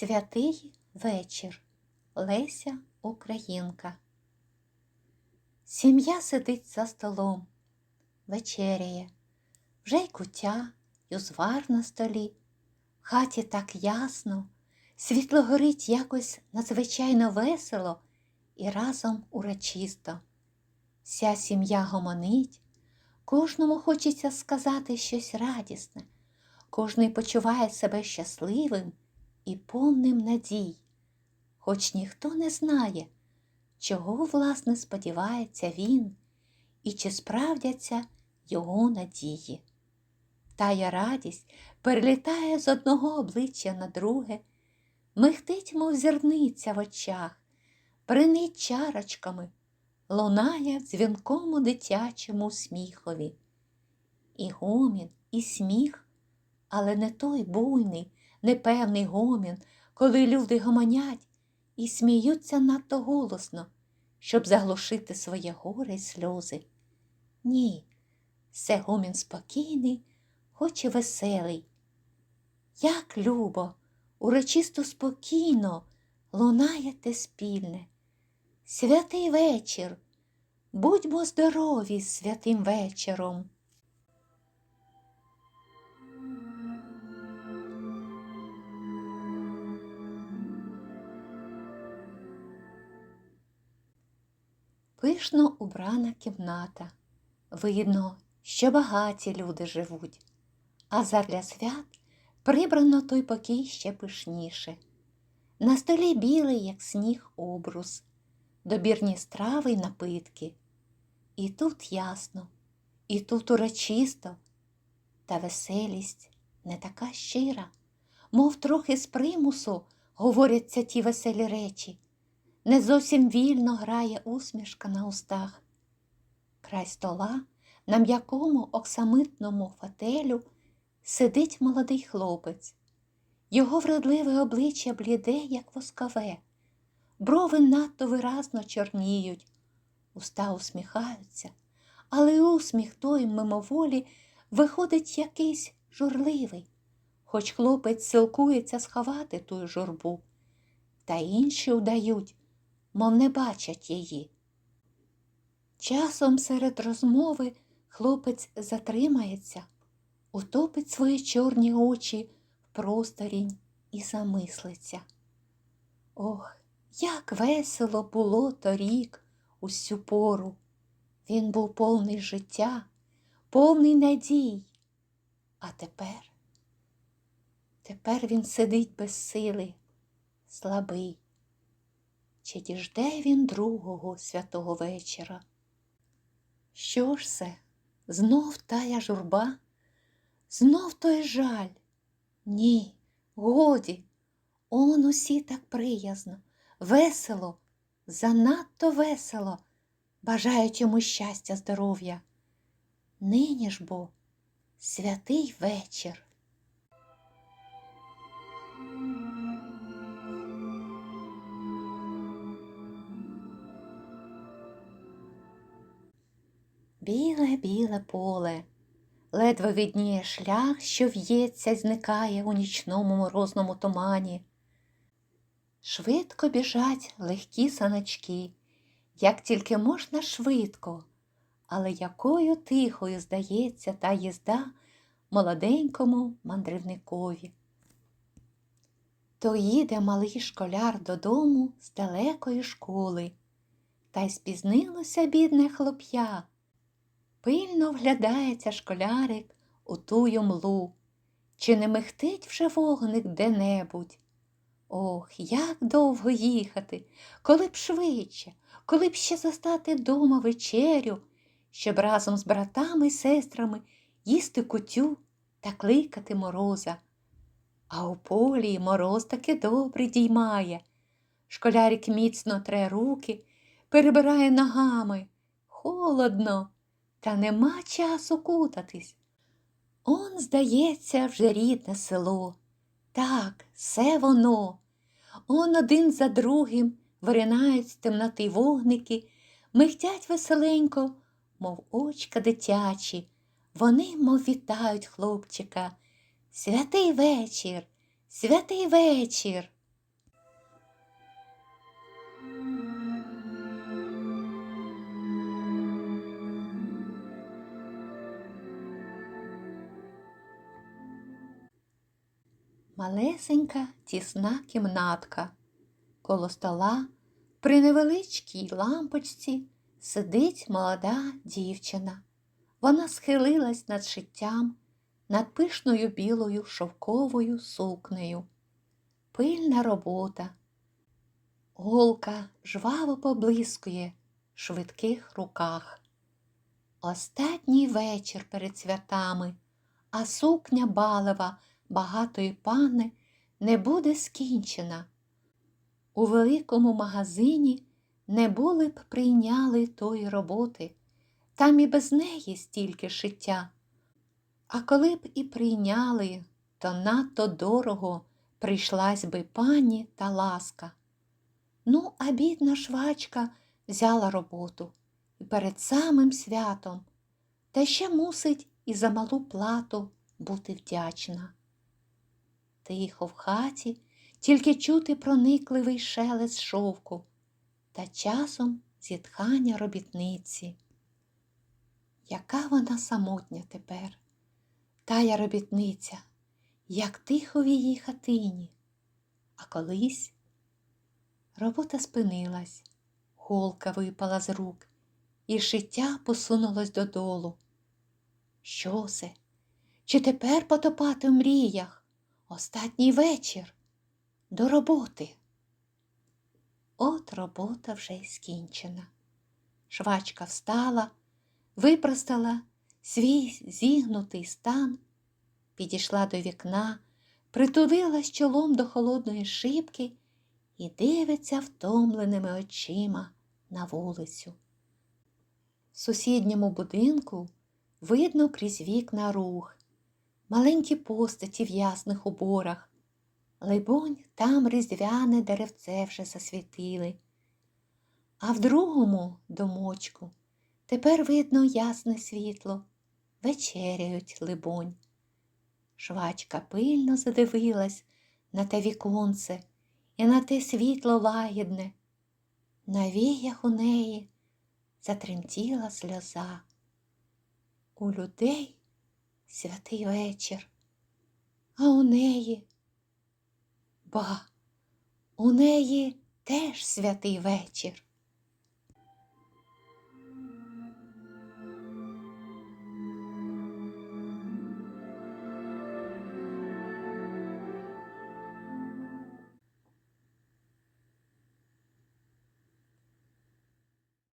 Святий вечір. Леся Українка. Сім'я сидить за столом, вечеряє, вже й кутя, й узвар на столі. В хаті так ясно, світло горить якось надзвичайно весело і разом урочисто. Вся сім'я гомонить, кожному хочеться сказати щось радісне, кожний почуває себе щасливим і повним надій, хоч ніхто не знає, чого, власне, сподівається він і чи справдяться його надії. Тая радість перелітає з одного обличчя на друге, михтить, мов зірниця в очах, бринить чарочками, лунає в дзвінкому дитячому сміхові. І гомін, і сміх, але не той буйний, непевний гомін, коли люди гомонять і сміються надто голосно, щоб заглушити своє горе й сльози. Ні, це гомін спокійний, хоч і веселий. Як любо, урочисто спокійно лунає те спільне. Святий вечір, будьмо здорові святим вечором. Пишно убрана кімната. Видно, що багаті люди живуть, а задля свят прибрано той покій ще пишніше. На столі білий, як сніг, обрус, добірні страви й напитки. І тут ясно, і тут урочисто, та веселість не така щира, мов трохи з примусу говоряться ті веселі речі. Не зовсім вільно грає усмішка на устах. Край стола на м'якому оксамитному фателю сидить молодий хлопець. Його вродливе обличчя бліде, як воскове, брови надто виразно чорніють, уста усміхаються, але усміх той мимоволі виходить якийсь журливий, хоч хлопець силкується сховати ту журбу, та інші удають, мов не бачать її. Часом серед розмови хлопець затримається, утопить свої чорні очі в просторінь і замислиться. Ох, як весело було торік усю пору. Він був повний життя, повний надій. А тепер, тепер він сидить без сили, слабий. Чи діжде він другого святого вечора? Що ж це? Знов тая журба, знов той жаль? Ні, годі, он усі так приязно, весело, занадто весело, бажають йому щастя, здоров'я. Нині ж бо святий вечір. Біле біле поле, ледве відніє шлях, що в'ється зникає у нічному морозному тумані. Швидко біжать легкі саначки, як тільки можна швидко, але якою тихою здається та їзда молоденькому мандрівникові. То їде малий школяр додому з далекої школи, та й спізнилося бідне хлоп'я. Пильно вглядається школярик у тую млу, чи не михтить вже вогник де-небудь. Ох, як довго їхати, коли б швидше, коли б ще застати дома вечерю, щоб разом з братами й сестрами їсти кутю та кликати мороза. А у полі мороз таки добре діймає. Школярик міцно тре руки, перебирає ногами. Холодно та нема часу кутатись. Он, здається, вже рідне село. Так, все воно. Он один за другим виринають з темноти вогники, михтять веселенько, мов очка дитячі. Вони, мов вітають хлопчика. Святий вечір, святий вечір. Малесенька тісна кімнатка. Коло стола при невеличкій лампочці сидить молода дівчина. Вона схилилась над шиттям, над пишною білою шовковою сукнею. Пильна робота. Голка жваво поблискує в швидких руках. Остатній вечір перед святами, а сукня балева багатої пани не буде скінчена. У великому магазині не були б прийняли тої роботи, там і без неї стільки шиття. А коли б і прийняли, то надто дорого прийшлась би пані та ласка. Ну, а бідна швачка взяла роботу і перед самим святом, та ще мусить і за малу плату бути вдячна. Тихо в хаті тільки чути проникливий шелест шовку та часом зітхання робітниці. Яка вона самотня тепер, тая робітниця, як тихо в її хатині, а колись робота спинилась, голка випала з рук, і шиття посунулось додолу. Що це? Чи тепер потопати в мріях? Остатній вечір до роботи. От робота вже й скінчена. Швачка встала, випростала свій зігнутий стан, підійшла до вікна, притулилась чолом до холодної шибки і дивиться втомленими очима на вулицю. В сусідньому будинку видно крізь вікна рух, маленькі постаті в ясних уборах. Либонь, там різдвяне деревце вже засвітили. А в другому домочку тепер видно ясне світло, вечеряють, либонь. Швачка пильно задивилась на те віконце і на те світло лагідне. На віях у неї затремтіла сльоза. У людей святий вечір, а у неї Ба, у неї теж святий вечір.